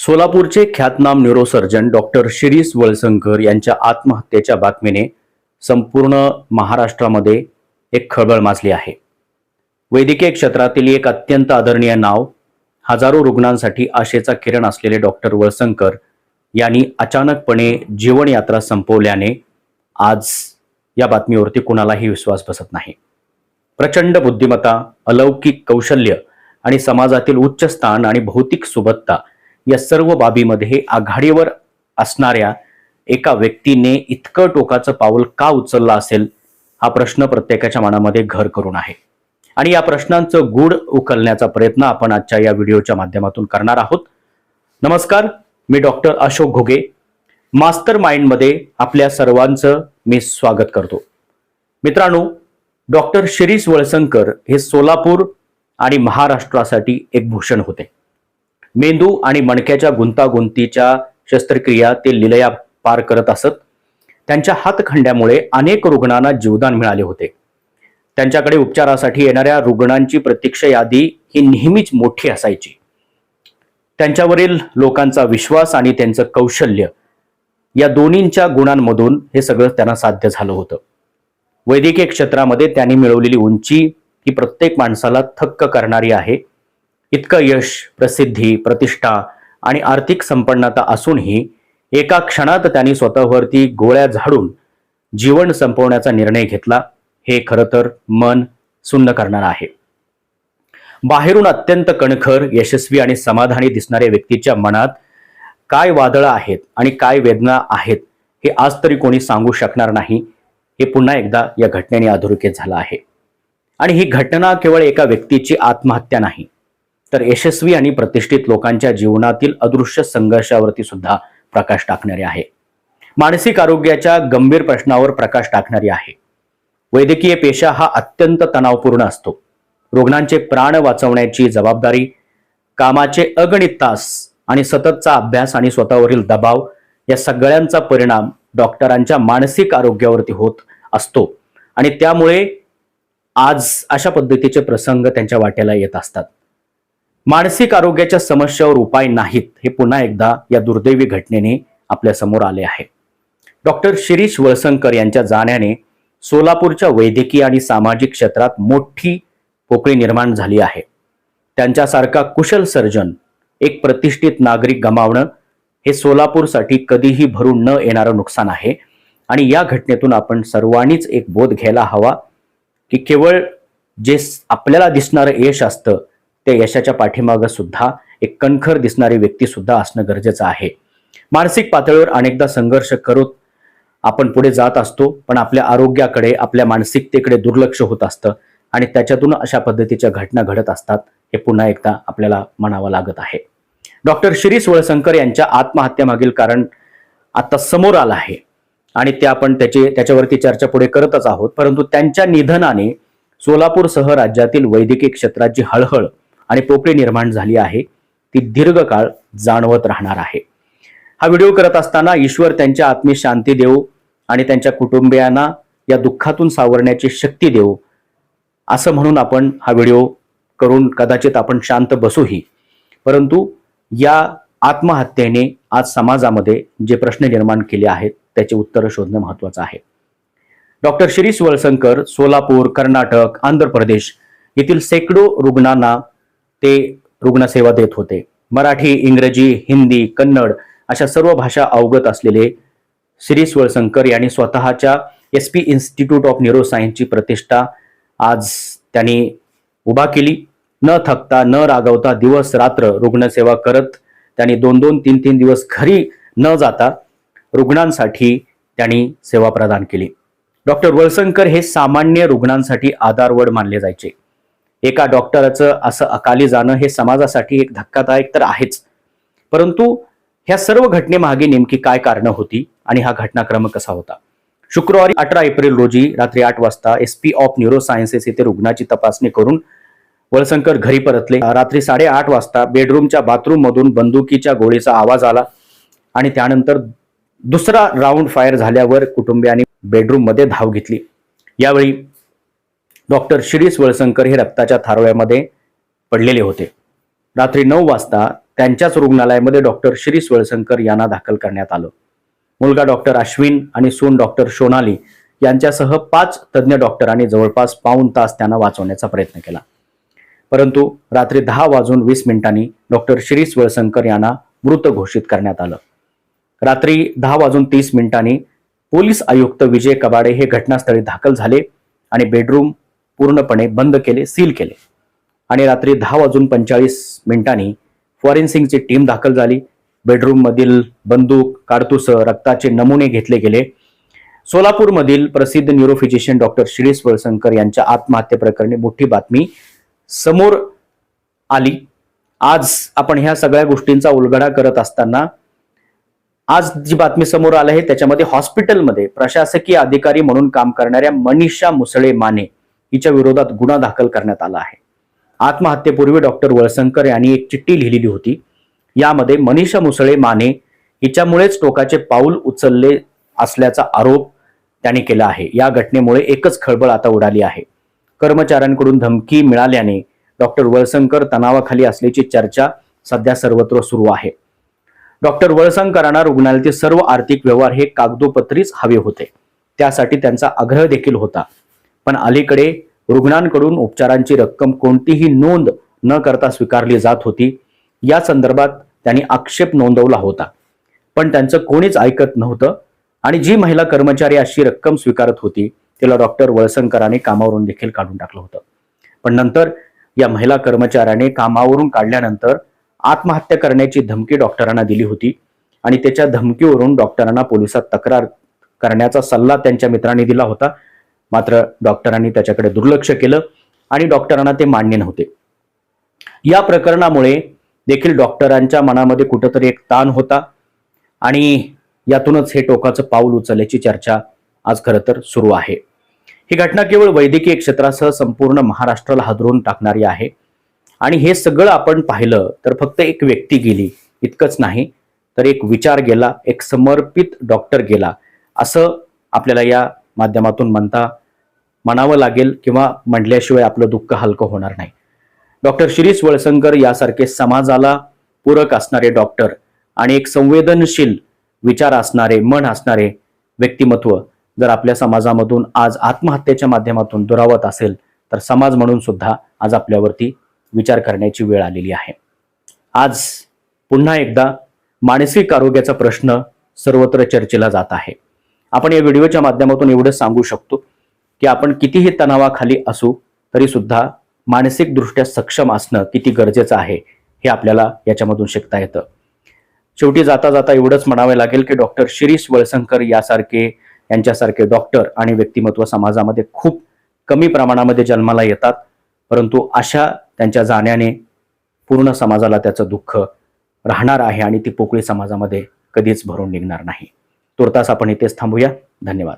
सोलापूरचे ख्यातनाम neurosurgeon doctor Shirish Walsankar यांच्या आत्महत्येच्या बातमीने संपूर्ण महाराष्ट्रामध्ये एक खळबळ माजली आहे. वैद्यकीय क्षेत्रातील एक अत्यंत आदरणीय नाव हजारो रुग्णांसाठी आशेचा किरण असलेले डॉक्टर वळसंकर यांनी अचानकपणे जीवनयात्रा संपवल्याने आज या बातमीवरती कुणालाही विश्वास बसत नाही. प्रचंड बुद्धिमत्ता अलौकिक कौशल्य आणि समाजातील उच्च स्थान आणि भौतिक सुबत्ता या सर्व बाबीमध्ये आघाडीवर असणाऱ्या एका व्यक्तीने इतकं टोकाचं पाऊल का उचललं असेल हा प्रश्न प्रत्येकाच्या मनामध्ये घर करून आहे. आणि या प्रश्नांचं गूढ उकलण्याचा प्रयत्न आपण आजच्या या व्हिडिओच्या माध्यमातून करणार आहोत. नमस्कार मी डॉक्टर अशोक घोगे. मास्टर माइंडमध्ये आपल्या सर्वांचं मी स्वागत करतो. मित्रांनो डॉक्टर शिरीष वळसंकर हे सोलापूर आणि महाराष्ट्रासाठी एक भूषण होते. मेंदू आणि मणक्याच्या गुंतागुंतीच्या शस्त्रक्रिया ते लिलया पार करत असत. त्यांच्या हातखंड्यामुळे अनेक रुग्णांना जीवदान मिळाले होते. त्यांच्याकडे उपचारासाठी येणाऱ्या रुग्णांची प्रतीक्षा यादी ही नेहमीच मोठी असायची. त्यांच्यावरील लोकांचा विश्वास आणि त्यांचं कौशल्य या दोन्हींच्या गुणांमधून हे सगळं त्यांना साध्य झालं होतं. वैद्यकीय क्षेत्रामध्ये त्यांनी मिळवलेली उंची ही प्रत्येक माणसाला थक्क करणारी आहे. इतकं यश प्रसिद्धी प्रतिष्ठा आणि आर्थिक संपन्नता असूनही एका क्षणात त्यांनी स्वतःवरती गोळ्या झाडून जीवन संपवण्याचा निर्णय घेतला हे खरं तर मन सुन्न करणार आहे. बाहेरून अत्यंत कणखर यशस्वी आणि समाधानी दिसणाऱ्या व्यक्तीच्या मनात काय वादळं आहेत आणि काय वेदना आहेत हे आज तरी कोणी सांगू शकणार नाही हे पुन्हा एकदा या घटनेने अधोरेखित झालं आहे. आणि ही घटना केवळ एका व्यक्तीची आत्महत्या नाही तर यशस्वी आणि प्रतिष्ठित लोकांच्या जीवनातील अदृश्य संघर्षावरती सुद्धा प्रकाश टाकणारी आहे. मानसिक आरोग्याच्या गंभीर प्रश्नावर प्रकाश टाकणारी आहे. वैद्यकीय पेशा हा अत्यंत तणावपूर्ण असतो. रुग्णांचे प्राण वाचवण्याची जबाबदारी कामाचे अगणित तास आणि सततचा अभ्यास आणि स्वतःवरील दबाव या सगळ्यांचा परिणाम डॉक्टरांच्या मानसिक आरोग्यावरती होत असतो आणि त्यामुळे आज अशा पद्धतीचे प्रसंग त्यांच्या वाट्याला येत असतात. मानसिक आरोग्याच्या समस्यावर उपाय नाहीत हे पुन्हा एकदा या दुर्दैवी घटनेने आपल्यासमोर आले आहे. डॉक्टर शिरीष वळसंकर यांच्या जाण्याने सोलापूरच्या वैद्यकीय आणि सामाजिक क्षेत्रात मोठी पोकळी निर्माण झाली आहे. त्यांच्यासारखा कुशल सर्जन एक प्रतिष्ठित नागरिक गमावणं हे सोलापूरसाठी कधीही भरून न येणारं नुकसान आहे आणि या घटनेतून आपण सर्वांनीच एक बोध घ्यायला हवा की केवळ जे आपल्याला दिसणारं यश असतं त्या यशाच्या पाठीमागं सुद्धा एक कणखर दिसणारी व्यक्ती सुद्धा असणं गरजेचं आहे. मानसिक पातळीवर अनेकदा संघर्ष करत आपण पुढे जात असतो पण आपल्या आरोग्याकडे आपल्या मानसिकतेकडे दुर्लक्ष होत असतं आणि त्याच्यातून अशा पद्धतीच्या घटना घडत असतात हे पुन्हा एकदा आपल्याला म्हणावं लागत आहे. डॉक्टर शिरीष वळसंकर यांच्या आत्महत्येमागील कारण आता समोर आलं आहे आणि ते आपण त्याचे त्याच्यावरती चर्चा पुढे करतच आहोत परंतु त्यांच्या निधनाने सोलापूरसह राज्यातील वैद्यकीय क्षेत्रात जी हळहळ आणि पोकळी निर्माण झाली आहे. ती दीर्घकाळ जाणवत राहणार आहे. हा व्हिडिओ करत असताना ईश्वर त्यांच्या आत्मी शांती देऊ आणि त्यांच्या कुटुंबियांना या दुःखातून सावरण्याची शक्ती देऊ असं म्हणून आपण हा व्हिडिओ करून कदाचित आपण शांत बसूही. परंतु या आत्महत्येने आज समाजामध्ये जे प्रश्न निर्माण केले आहेत त्याचे उत्तर शोधणं महत्वाचं आहे. डॉक्टर शिरीष वळसंकर सोलापूर कर्नाटक आंध्र प्रदेश येथील शेकडो रुग्णांना ते रुग्णसेवा देत होते. मराठी इंग्रजी हिंदी कन्नड अशा सर्व भाषा अवगत असलेले श्री वळसंकर यांनी स्वतःच्या एस पी इन्स्टिट्यूट ऑफ न्यूरोसायन्सची प्रतिष्ठा आज त्यांनी उभा केली. न थकता न रागवता दिवस रात्र रुग्णसेवा करत त्यांनी दोन दोन तीन तीन दिवस घरी न जाता रुग्णांसाठी त्यांनी सेवा प्रदान केली. डॉक्टर वळसंकर हे सामान्य रुग्णांसाठी आधारवड मानले जायचे. एका डॉक्टराचं असं अकाली जाणं हे समाजासाठी एक धक्कादायक तर आहेच. परंतु ह्या सर्व घटनेमागे नेमकी काय कारणं होती आणि हा घटनाक्रम कसा होता? शुक्रवारी अठरा एप्रिल रोजी रात्री आठ वाजता एस पी ऑफ न्यूरोसायन्सेस येथे रुग्णाची तपासणी करून वळसंकर घरी परतले. रात्री साडेआठ वाजता बेडरूमच्या बाथरूम मधून बंदुकीच्या गोळीचा आवाज आला आणि त्यानंतर दुसरा राऊंड फायर झाल्यावर कुटुंबियांनी बेडरूममध्ये धाव घेतली. यावेळी डॉक्टर शिरीष वळसंकर हे रक्ताच्या थारोळ्यामध्ये पडलेले होते. रात्री नऊ वाजता त्यांच्याच रुग्णालयामध्ये डॉक्टर शिरीष वळसंकर यांना दाखल करण्यात आलं. मुलगा डॉक्टर अश्विन आणि सून डॉक्टर सोनाली यांच्यासह पाच तज्ज्ञ डॉक्टरांनी जवळपास पाऊण तास त्यांना वाचवण्याचा प्रयत्न केला. परंतु रात्री दहा वाजून वीस मिनिटांनी डॉक्टर शिरीष वळसंकर यांना मृत घोषित करण्यात आलं. रात्री दहा वाजून तीस मिनिटांनी पोलीस आयुक्त विजय कबाडे हे घटनास्थळी दाखल झाले आणि बेडरूम पूर्णपणे बंद केले सील केले. आणि रात्री दहा वाजून पंचेचाळीस मिनिटांनी फॉरेन्सिंगची टीम दाखल झाली. बेडरूममधील बंदूक काडतुसं रक्ताचे नमुने घेतले गेले. सोलापूरमधील प्रसिद्ध न्यूरोफिजिशियन डॉक्टर शिरीष वळसंकर यांच्या आत्महत्येप्रकरणी मोठी बातमी समोर आली. आज आपण ह्या सगळ्या गोष्टींचा उलगडा करत असताना आज जी बातमी समोर आली आहे त्याच्यामध्ये हॉस्पिटलमध्ये प्रशासकीय अधिकारी म्हणून काम करणाऱ्या मनीषा मुसळे माने हिच्या विरोधात गुन्हा दाखल करण्यात आला आहे. आत्महत्येपूर्वी डॉक्टर वळसंकर यांनी एक चिठ्ठी लिहिलेली होती. यामध्ये मनीषा मुसळे माने हिच्यामुळेच टोकाचे पाऊल उचलले असल्याचा आरोप त्यांनी केला आहे. या घटनेमुळे एकच खळबळ आता उडाली आहे. कर्मचाऱ्यांकडून धमकी मिळाल्याने डॉक्टर वळसंकर तणावाखाली असल्याची चर्चा सध्या सर्वत्र सुरू आहे. डॉक्टर वळसंकरांना रुग्णालयातील सर्व आर्थिक व्यवहार हे कागदोपत्रीच हवे होते. त्यासाठी त्यांचा आग्रह देखील होता. पण अलीकडे रुग्णांकडून उपचारांची रक्कम कोणतीही नोंद न करता स्वीकारली जात होती. या संदर्भात त्यांनी आक्षेप नोंदवला होता. पण त्यांचं कोणीच ऐकत नव्हतं आणि जी महिला कर्मचारी अशी रक्कम स्वीकारत होती तिला डॉक्टर वळसंकराने कामावरून देखील काढून टाकलं होतं. पण नंतर या महिला कर्मचाऱ्याने कामावरून काढल्यानंतर आत्महत्या करण्याची धमकी डॉक्टरांना दिली होती आणि त्याच्या धमकीवरून डॉक्टरांना पोलिसात तक्रार करण्याचा सल्ला त्यांच्या मित्रांनी दिला होता. मात्र डॉक्टरांनी त्याच्याकडे दुर्लक्ष केलं आणि डॉक्टरांना ते मान्य नव्हते. या प्रकरणामुळे देखील डॉक्टरांच्या मनामध्ये कुठंतरी एक ताण होता आणि यातूनच हे टोकाचं पाऊल उचलल्याची चर्चा आज खरं तर सुरू आहे. ही घटना केवळ वैद्यकीय क्षेत्रासह संपूर्ण महाराष्ट्राला हादरून टाकणारी आहे आणि हे सगळं आपण पाहिलं तर फक्त एक व्यक्ती गेली इतकंच नाही तर एक विचार गेला एक समर्पित डॉक्टर गेला असं आपल्याला या माध्यमातून म्हणता म्हणावं लागेल किंवा म्हटल्याशिवाय आपलं दुःख हलकं होणार नाही. डॉक्टर शिरीष वळसंकर यासारखे समाजाला पूरक असणारे डॉक्टर आणि एक संवेदनशील विचार असणारे मन असणारे व्यक्तिमत्व जर आपल्या समाजामधून आज आत्महत्येच्या माध्यमातून दुरावत असेल तर समाज म्हणून सुद्धा आज आपल्यावरती विचार करण्याची वेळ आलेली आहे. आज पुन्हा एकदा मानसिक आरोग्याचा प्रश्न सर्वत्र चर्चेला जात आहे. आपण या व्हिडिओच्या माध्यमातून एवढं सांगू शकतो की आपण कितीही तणावाखाली असू तरी सुद्धा मानसिकदृष्ट्या सक्षम असणं किती गरजेचं आहे हे आपल्याला याच्यामधून शिकता येतं. शेवटी जाता जाता एवढंच म्हणावे लागेल की डॉक्टर शिरीष वळसंकर यासारखे यांच्यासारखे डॉक्टर आणि व्यक्तिमत्व समाजामध्ये खूप कमी प्रमाणामध्ये जन्माला येतात परंतु अशा त्यांच्या जाण्याने पूर्ण समाजाला त्याचं दुःख राहणार आहे आणि ती पोकळी समाजामध्ये कधीच भरून निघणार नाही. तुर्तास आपण इथेच थांबूया. धन्यवाद.